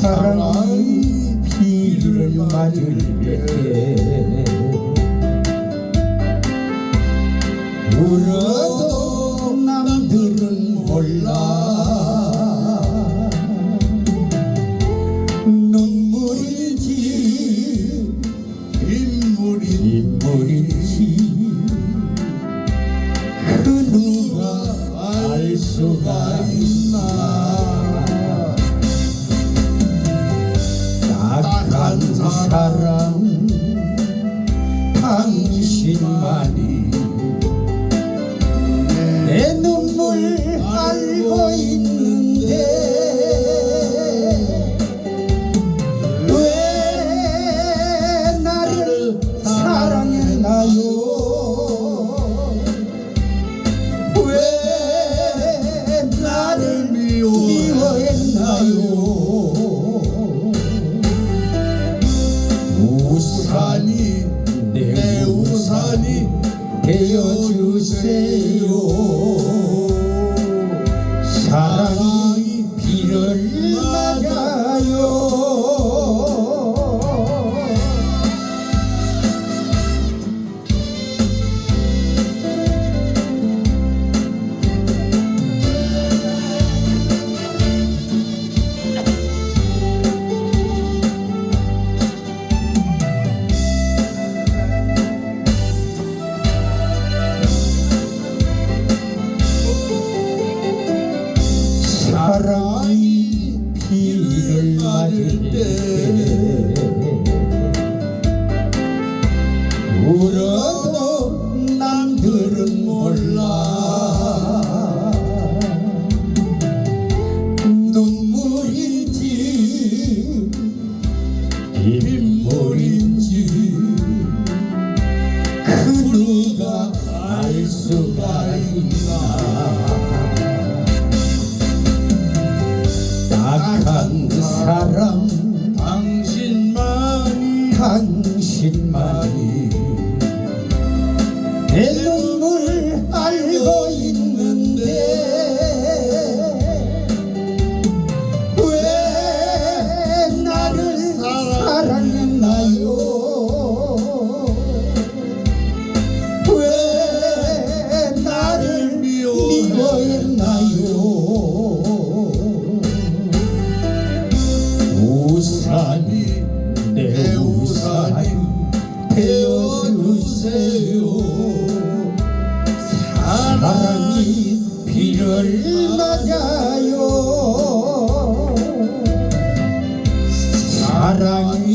사랑이 비를 맞을 때 울어도 남들은 몰라 눈물인지 인물이 인물인지 그 누가 알 수가 있나 당신만이 내 눈물 알고 있는데 왜 나를 사랑했나요? 왜 되어주세요 사랑이 비를 맞을 때 한 사람 당신만이 당신만이 되어주세요 사랑이 비를 맞아요 사랑이